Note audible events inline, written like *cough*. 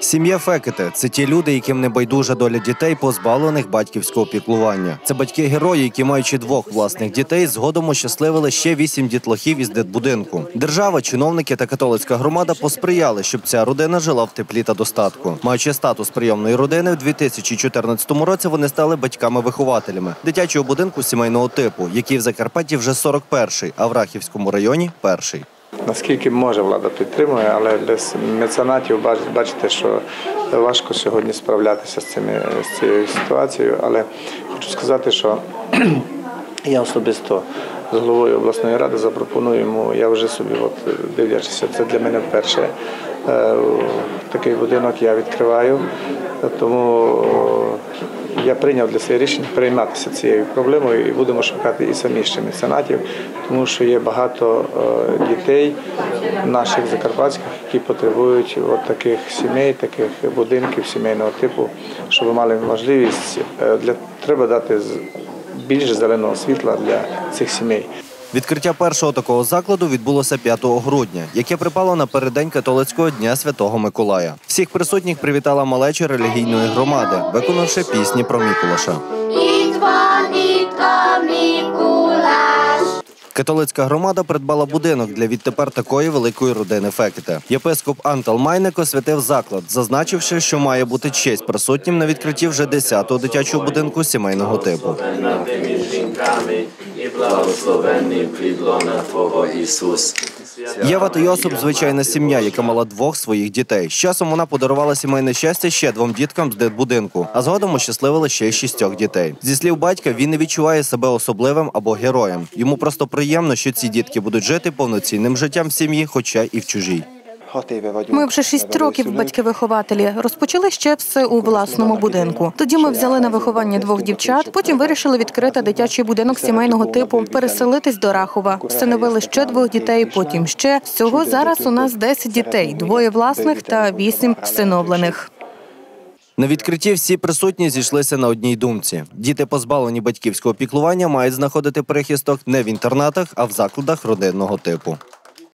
Сім'я Фекете це ті люди, яким не байдужа доля дітей, позбавлених батьківського піклування. Це батьки герої, які маючи двох власних дітей, згодом ощасливили ще вісім дітлахів із дитбудинку. Держава, чиновники та католицька громада посприяли, щоб ця родина жила в теплі та достатку. Маючи статус прийомної родини, в 2014 році вони стали батьками-вихователями дитячого будинку сімейного типу, який в Закарпатті вже 41-й, а в Рахівському районі перший. Наскільки може влада підтримує, але для меценатів бач- бачите, що важко сьогодні справлятися з, цими, з цією ситуацією. Але хочу сказати, що *clears throat* я особисто з головою обласної ради запропоную йому, я вже собі, от, дивлячися, це для мене вперше. е, Такий будинок я відкриваю, тому я прийняв для себе рішення перейматися цією проблемою і будемо шукати і самі ще меценатів, тому що є багато е, дітей наших закарпатських, які потребують от таких сімей, таких будинків сімейного типу, щоб мали можливість е, для треба дати більше зеленого світла для цих сімей. Відкриття першого такого закладу відбулося 5 грудня, яке припало на передень католицького дня Святого Миколая. Всіх присутніх привітала малеча релігійної громади, виконавши пісні про Мікулаша. Itt Католицька громада придбала будинок для відтепер такої великої родини Фекета. Єпископ Антал Майник освятив заклад, зазначивши, що має бути честь присутнім на відкритті вже 10-го дитячого будинку сімейного типу. І blagoslovený plídlona Tvojho Ісус. Єва та Йосип – звичайна сім'я, яка мала двох своїх дітей. З часом вона подарувала сімейне щастя ще двом діткам з дитбудинку, а згодом ощасливила ще шістьох дітей. Зі слів батька, він не відчуває себе особливим або героєм. Йому просто приємно, що ці дітки будуть жити повноцінним життям в сім'ї, хоча і в чужій. Ми вже шість років батьки-вихователі. Розпочали ще все у власному будинку. Тоді ми взяли на виховання двох дівчат. Потім вирішили відкрити дитячий будинок сімейного типу, переселитись до Рахова. Встановили ще двох дітей. Потім ще всього зараз у нас 10 дітей: двоє власних та вісім всиновлених. На відкритті всі присутні зійшлися на одній думці: діти, позбавлені батьківського піклування, мають знаходити прихисток не в інтернатах, а в закладах родинного типу.